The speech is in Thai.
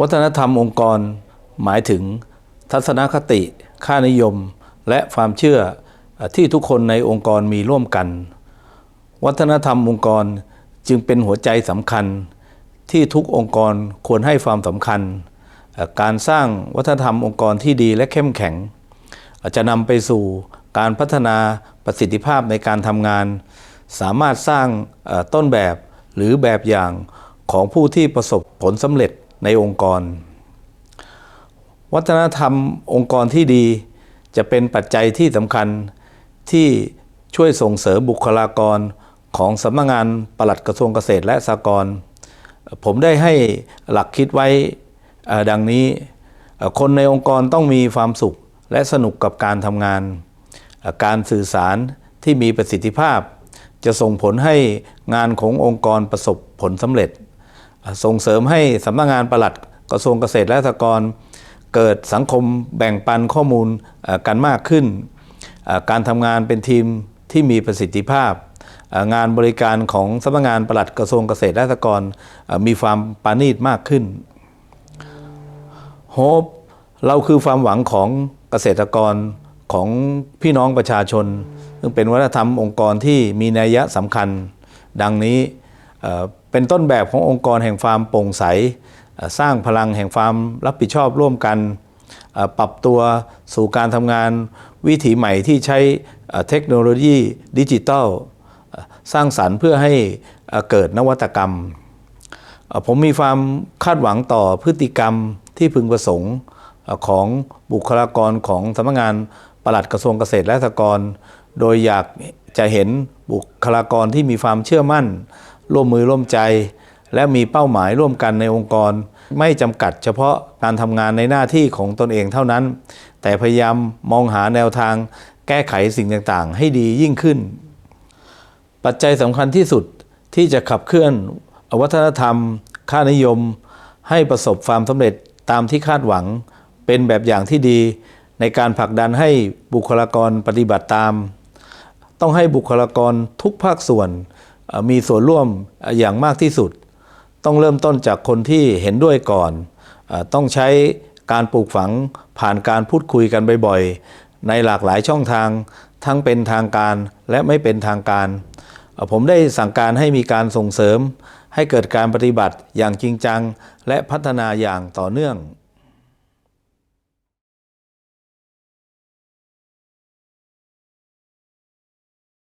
วัฒนธรรมองค์กร หมายถึง ทัศนคติ ค่านิยม และความเชื่อที่ทุกคนในองค์กรมีร่วมกัน วัฒนธรรมองค์กรจึงเป็นหัวใจสำคัญ ที่ทุกองค์กรควรให้ความสำคัญ การสร้างวัฒนธรรมองค์กรที่ดีและเข้มแข็ง จะนำไปสู่การพัฒนาประสิทธิภาพในการทำงาน สามารถสร้างต้นแบบหรือแบบอย่างของผู้ที่ประสบผลสำเร็จ ในองค์กร วัฒนธรรมองค์กรที่ดีจะเป็นปัจจัยที่สำคัญที่ช่วยส่งเสริมบุคลากรของสำนักงานปลัดกระทรวงเกษตรและสหกรณ์ผมได้ให้หลักคิดไว้ดังนี้คนในองค์กรต้องมีความสุขและสนุกกับการทำงาน การสื่อสารที่มีประสิทธิภาพ จะส่งผลให้งานขององค์กรประสบผลสำเร็จ ส่งเสริมให้สำนักงานปลัดกระทรวงเกษตรและสหกรณ์เกิดสังคมแบ่งปันข้อมูลกันมากขึ้น การทำงานเป็นทีมที่มีประสิทธิภาพ งานบริการของสำนักงานปลัดกระทรวงเกษตรและสหกรณ์มีความปานีตมากขึ้นโฮปเราคือความหวังของเกษตรกรของพี่น้องประชาชน ซึ่งเป็นวัฒนธรรมองค์กรที่มีนัยยะสำคัญ ดังนี้ เป็นต้นแบบขององค์กรแห่งความโปร่งใส สร้างพลังแห่งความรับผิดชอบร่วมกัน ปรับตัวสู่การทำงานวิถีใหม่ที่ใช้เทคโนโลยีดิจิทัลสร้างสรรค์เพื่อให้เกิดนวัตกรรม ผมมีความคาดหวังต่อพฤติกรรมที่พึงประสงค์ของบุคลากรของสำนักงานปลัดกระทรวงเกษตรและสหกรณ์ โดยอยากจะเห็นบุคลากรที่มีความเชื่อมั่น ร่วมมือร่วมใจ และมีเป้าหมายร่วมกันในองค์กร ไม่จำกัดเฉพาะการทำงานในหน้าที่ของตนเองเท่านั้น แต่พยายามมองหาแนวทาง แก้ไขสิ่งต่างๆ ให้ดียิ่งขึ้น ปัจจัยสำคัญที่สุดที่จะขับเคลื่อนวัฒนธรรม ค่านิยม ให้ประสบความสำเร็จตามที่คาดหวัง เป็นแบบอย่างที่ดี ในการผลักดันให้บุคลากรปฏิบัติตาม ต้องให้บุคลากรทุกภาคส่วน มีส่วนร่วมอย่างมากที่สุด ต้องเริ่มต้นจากคนที่เห็นด้วยก่อน ต้องใช้การปลูกฝังผ่านการพูดคุยกันบ่อยๆ ในหลากหลายช่องทาง ทั้งเป็นทางการและไม่เป็นทางการ ผมได้สั่งการให้มีการส่งเสริม ให้เกิดการปฏิบัติอย่างจริงจัง และพัฒนาอย่างต่อเนื่อง